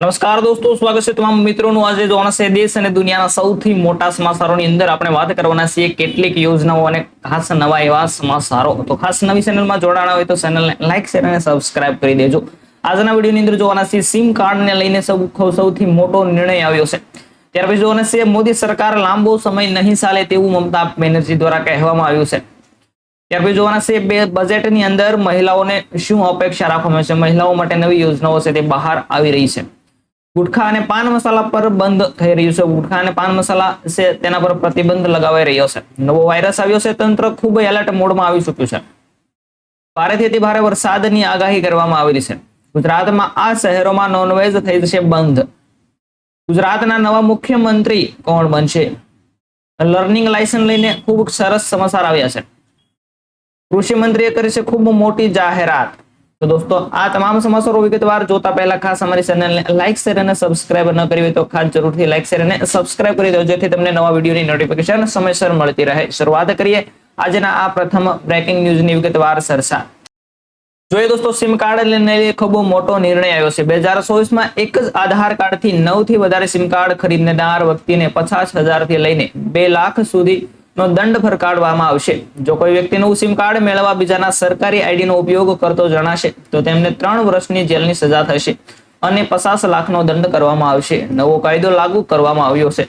નમસ્કાર દોસ્તો, સ્વાગત છે તમામ મિત્રોનું. આજે જોવાના છે દેશ અને દુનિયાના સૌથી મોટા સમાચારોની અંદર આપણે વાત કરવાના છીએ કેટલીક યોજનાઓ અને ખાસ નવા એવા સમાચારો. તો ખાસ નવી ચેનલમાં જોડાણા હોય તો ચેનલને લાઈક, શેર અને સબસ્ક્રાઇબ કરી દેજો. આજના વિડીયોની અંદર જોવાના છે સિમ કાર્ડને લઈને સૌથી મોટો નિર્ણય આવ્યો છે. ત્યાર પછી જોવાના છે મોદી સરકાર લાંબો સમય નહીં ચાલે તેવું મમતા બેનર્જી દ્વારા કહેવામાં આવ્યું છે. ત્યાર પછી જોવાના છે બે બજેટની અંદર મહિલાઓને શું અપેક્ષા રાખવામાં છે? મહિલાઓ માટે નવી યોજનાઓ છે તે બહાર આવી રહી છે. ગુટખા અને પાન મસાલા પર બંધ થઈ રહ્યું છે. ગુટખા અને પાન મસાલા છે તેના પર પ્રતિબંધ લગાવાઈ રહ્યો છે. નવો વાયરસ આવ્યો છે તંત્ર ખૂબ એલર્ટ મોડમાં આવી ચૂક્યું છે. ભારેથી અતિ ભારે વરસાદની આગાહી કરવામાં આવેલી છે. ગુજરાતમાં આ શહેરોમાં નોનવેજ થઈ જશે બંધ. ગુજરાતના નવા મુખ્યમંત્રી કોણ બનશે? લર્નિંગ લાયસન્સ લઈને ખૂબ સરસ સમાચાર આવ્યા છે. કૃષિ મંત્રીએ કરી છે ખૂબ મોટી જાહેરાત. તો દોસ્તો, આ તમામ સમાચારો વિગતવાર જોતા પહેલા ખાસ અમારી ચેનલને લાઈક શેર અને સબસ્ક્રાઇબ ન કરી હોય તો ખાસ જરૂરથી લાઈક શેર અને સબસ્ક્રાઇબ કરી દો જેથી તમને નવા વિડીયોની નોટિફિકેશન સમયસર મળતી રહે. શરૂઆત કરીએ આજના આ પ્રથમ બ્રેકિંગ ન્યૂઝની વિગતવાર ચર્ચા. જોઈએ દોસ્તો સિમ કાર્ડ લઈને ખૂબ મોટો નિર્ણય આવ્યો છે. બે હજાર ચોવીસમાં એક જ આધાર કાર્ડથી નવથી વધારે સિમ કાર્ડ ખરીદનાર વ્યક્તિને પચાસ હજારથી લઈને બે લાખ સુધી નો દંડ ફરકાડવામાં આવશે. જો કોઈ વ્યક્તિ સિમ કાર્ડ મેળવવા બીજાના સરકારી આઈડીનો ઉપયોગ કરતો જણાશે, તો તેમને ત્રણ વર્ષની જેલની સજા થશે અને પચાસ લાખનો દંડ કરવામાં આવશે. નવો કાયદો લાગુ કરવામાં આવ્યો છે.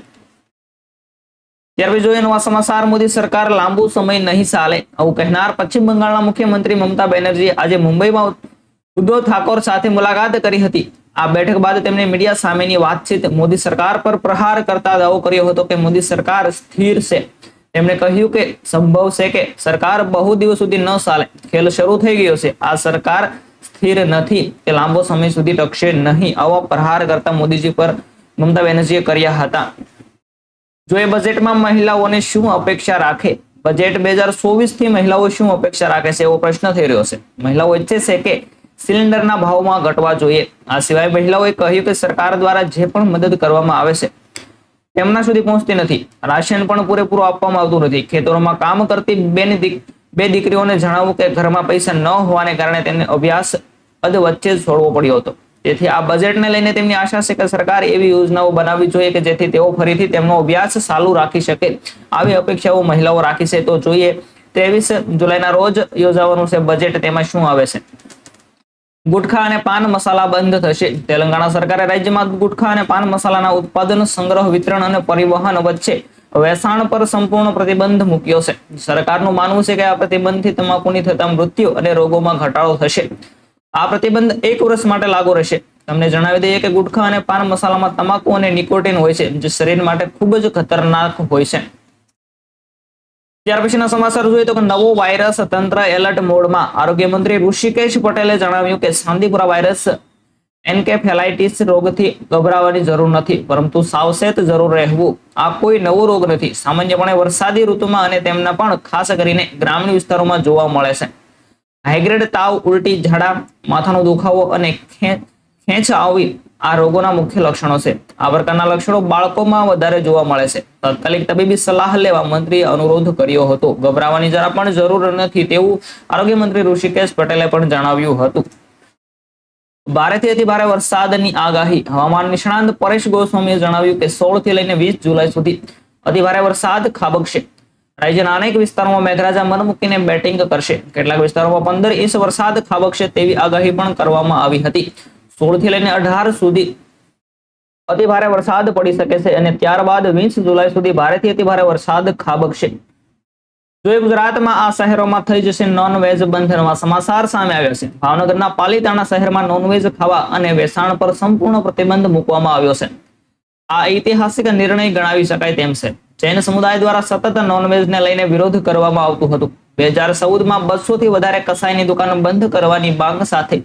ત્યારબાદ જોઈએ નવા સમાચાર. મોદી સરકાર લાંબુ સમય નહીં ચાલે. આવું કહેનાર પશ્ચિમ બંગાળના મુખ્યમંત્રી મમતા બેનર્જી આજે મુંબઈમાં ઉદ્ધવ ઠાકોર સાથે મુલાકાત કરી હતી. આ બેઠક બાદ તેમણે મીડિયા સામેની વાતચીત મોદી સરકાર પર પ્રહાર કરતા દાવો કર્યો હતો કે મોદી સરકાર સ્થિર છે. તેમણે કહ્યું કે સંભવ છે કે સરકાર બહુ દિવસ સુધી ન ચાલે. ખેલ શરૂ થઈ ગયો છે. આ સરકાર સ્થિર નથી. કે લાંબો સમય સુધી ટકશે નહીં. આવો પ્રહાર કરતા મોદીજી પર મમતા બેનર્જીએ કર્યા હતા. જો એ બજેટમાં મહિલાઓને શું અપેક્ષા રાખે? બજેટ બે હજાર ચોવીસથી મહિલાઓ શું અપેક્ષા રાખે છે એવો પ્રશ્ન થઈ રહ્યો છે. મહિલાઓ ઈચ્છે છે કે સિલિન્ડરના ભાવમાં ઘટવા જોઈએ. આ સિવાય મહિલાઓએ કહ્યું કે સરકાર દ્વારા જે પણ મદદ કરવામાં આવે છે તેમના સુધી પહોંચતી નથી. રાશન પણ પૂરેપૂરું આપવામાં આવતું નથી. ખેતરોમાં કામ કરતી બેન બે દીકરીઓને જણાવવું કે ઘરમાં પૈસા ન હોવાને કારણે તેમને અભ્યાસ અધ વચ્ચે છોડવો પડ્યો હતો. તેથી આ બજેટને લઈને તેમની આશા છે કે સરકાર એવી યોજનાઓ બનાવવી જોઈએ કે જેથી તેઓ ફરીથી તેમનો અભ્યાસ ચાલુ રાખી શકે. આવી અપેક્ષાઓ મહિલાઓ રાખી છે. તો જોઈએ, ત્રેવીસ જુલાઈના રોજ યોજાવાનું છે બજેટ. તેમાં શું આવે છે? ગુટખા અને પાન મસાલા બંધ થશે. તેલંગાણા સરકારે રાજ્યમાં ગુટખા અને પાન મસાલાના ઉત્પાદન, સંગ્રહ, વિતરણ અને પરિવહન વચ્ચે વેચાણ પર સંપૂર્ણ પ્રતિબંધ મૂક્યો છે. સરકારનું માનવું છે કે આ પ્રતિબંધથી તમાકુની થતા મૃત્યુ અને રોગોમાં ઘટાડો થશે. આ પ્રતિબંધ એક વર્ષ માટે લાગુ રહેશે. તમને જણાવી દઈએ કે ગુટખા અને પાન મસાલામાં તમાકુ અને નિકોટિન હોય છે, જે શરીર માટે ખૂબ જ ખતરનાક હોય છે. ત્યાર પછીના સમાચાર જોઈએ તો નવો વાયરસ તંત્ર એલર્ટ મોડમાં. આરોગ્ય મંત્રી ઋષિકેશ પટેલે જણાવ્યું કે સાંદીપુરા વાયરસ એન્કેફેલાઇટિસ રોગથી ગભરાવાની જરૂર નથી, પરંતુ સાવચેત જરૂર રહેવું. આ કોઈ નવો રોગ નથી. સામાન્યપણે વરસાદી ઋતુમાં અને તેમના પણ ખાસ કરીને ગ્રામીણ વિસ્તારોમાં જોવા મળે છે. હાઇગ્રેડ તાવ, ઉલટી ઝાડા, માથાનો દુખાવો અને ખેંચ આવી આ રોગોના મુખ્ય લક્ષણો છે. આ પ્રકારના લક્ષણો બાળકોમાં વધારે જોવા મળે છે. તાત્કાલિક તબીબી સલાહ લેવા મંત્રીએ અનુરોધ કર્યો હતો. ગભરાવાની જરા પણ જરૂર નથી તેવું આરોગ્ય મંત્રી ઋષિકેશ પટેલે પણ જણાવ્યું હતું. ભારેથી અતિ ભારે વરસાદની આગાહી. હવામાન નિષ્ણાંત પરેશ ગોસ્વામીએ જણાવ્યું કે સોળથી લઈને વીસ જુલાઈ સુધી અતિ ભારે વરસાદ ખાબકશે. રાજ્યના અનેક વિસ્તારોમાં મેઘરાજા મન મૂકીને બેટિંગ કરશે. કેટલાક વિસ્તારોમાં પંદર ઇંચ વરસાદ ખાબકશે તેવી આગાહી પણ કરવામાં આવી હતી. સોળથી લઈને અઢાર સુધી અતિ ભારે વરસાદ પડી શકે છે અને ત્યારબાદ વીસ જુલાઈ સુધી ભારેથી અતિ ભારે વરસાદ ખાબકશે. જો ગુજરાતમાં આ શહેરોમાં થઈ જશે નોન વેજ બંધ નવા સમાચાર સામે આવ્યા છે. ભાવનગરના પાલિતાણા શહેરમાં નોનવેજ ખાવા અને વેચાણ પર સંપૂર્ણ પ્રતિબંધ મૂકવામાં આવ્યો છે. આ ઐતિહાસિક નિર્ણય ગણાવી શકાય તેમ છે. જૈન સમુદાય દ્વારા સતત નોનવેજને લઈને વિરોધ કરવામાં આવતું હતું. બે હજાર ચૌદમાં બસો થી વધારે કસાઈની દુકાન બંધ કરવાની માંગ સાથે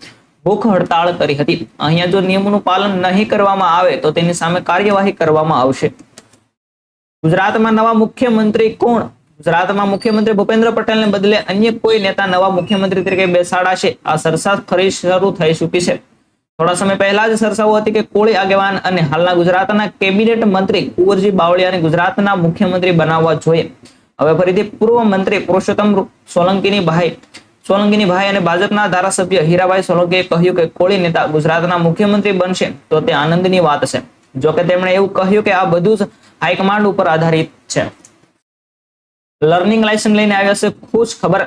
ભૂખ હડતાળ કરી હતી. અહીંયા જો નિયમોનું પાલન નહીં કરવામાં આવે, તો તેની સામે કાર્યવાહી કરવામાં આવશે. ગુજરાતમાં નવા મુખ્યમંત્રી કોણ? ગુજરાતમાં મુખ્યમંત્રી ભૂપેન્દ્ર પટેલને બદલે અન્ય કોઈ નેતા નવા મુખ્યમંત્રી તરીકે બેસાડાશે આ સરસા ફરી શરૂ થઈ ચૂકી છે. થોડા સમય પહેલા જ સરસાઓ હતી કે કોળી આગેવાન અને હાલના ગુજરાતના કેબિનેટ મંત્રી કુંવરજી બાવળિયાને ગુજરાતના મુખ્યમંત્રી બનાવવા જોઈએ. હવે ફરીથી પૂર્વ મંત્રી પુરુષોત્તમ સોલંકીની ભાઈ સોલંકીની ભાઈ અને ભાજપના ધારાસભ્ય હીરાભાઈ સોલંકીએ કહ્યું કે કોળી નેતા ગુજરાતના મુખ્યમંત્રી બનશે તો તે આનંદની વાત છે. જોકે તેમણે એવું કહ્યું કે આ બધું જ હાઈકમાન્ડ ઉપર આધારિત છે. લર્નિંગ લાયસન્સ લઈને આવ્યા છે, ખુશ ખબર.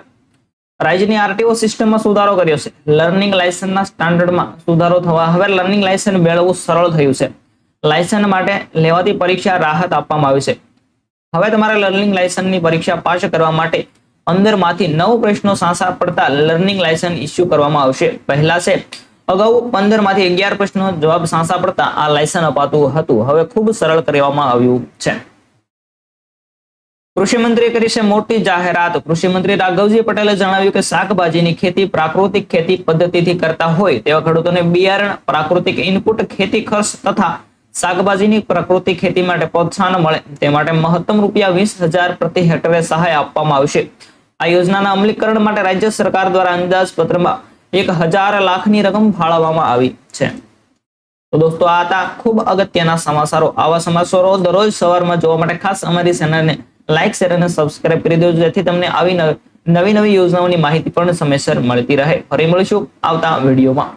રાજ્યની આરટીઓ સિસ્ટમમાં સુધારો કર્યો છે. લર્નિંગ લાયસન્સના સ્ટાન્ડર્ડમાં સુધારો થવા હવે લર્નિંગ લાયસન્સ મેળવવું સરળ થયું છે. લાયસન્સ માટે લેવાતી પરીક્ષા રાહત આપવામાં આવી છે. હવે તમારે લર્નિંગ લાયસન્સની પરીક્ષા પાસ કરવા માટે પંદરમાંથી નવ પ્રશ્નો સાંસા પડતા લર્નિંગ લાયસન્સ ઇસ્યુ કરવામાં આવશે. પહેલા છે, અગાઉ પંદરમાંથી અગિયાર પ્રશ્નો જવાબ સાંસા પડતા આ લાયસન્સ અપાતું હતું. હવે ખૂબ સરળ કરવામાં આવ્યું છે. કૃષિ મંત્રીએ કરી છે મોટી જાહેરાત. કૃષિ મંત્રી રાઘવજી પટેલે જણાવ્યું કે શાકભાજીની ખેતી પ્રાકૃતિક ખેતી પદ્ધતિથી કરતા હોય તેવા ખેડૂતોને બિયારણ, પ્રાકૃતિક ઇનપુટ ખેતી ખર્ચ તથા શાકભાજીની પ્રાકૃતિક ખેતી માટે પ્રોત્સાહન મળે તે માટે મહત્તમ રૂપિયા વીસ પ્રતિ હેક્ટરે સહાય આપવામાં આવશે. આ યોજનાના અમલીકરણ માટે રાજ્ય સરકાર દ્વારા અંદાજપત્રમાં એક હજાર લાખની રકમ ફાળવવામાં આવી છે. તો દોસ્તો, આ હતા ખૂબ અગત્યના સમાચારો. આવા સમાચારો દરરોજ સવારમાં જોવા માટે ખાસ અમારી ચેનલને લાઇક શેર અને સબસ્ક્રાઇબ કરી દેજો, જેથી તમને આવી નવી નવી યોજનાઓની માહિતી પણ સમયસર મળતી રહે. ફરી મળીશું આવતા વિડીયોમાં.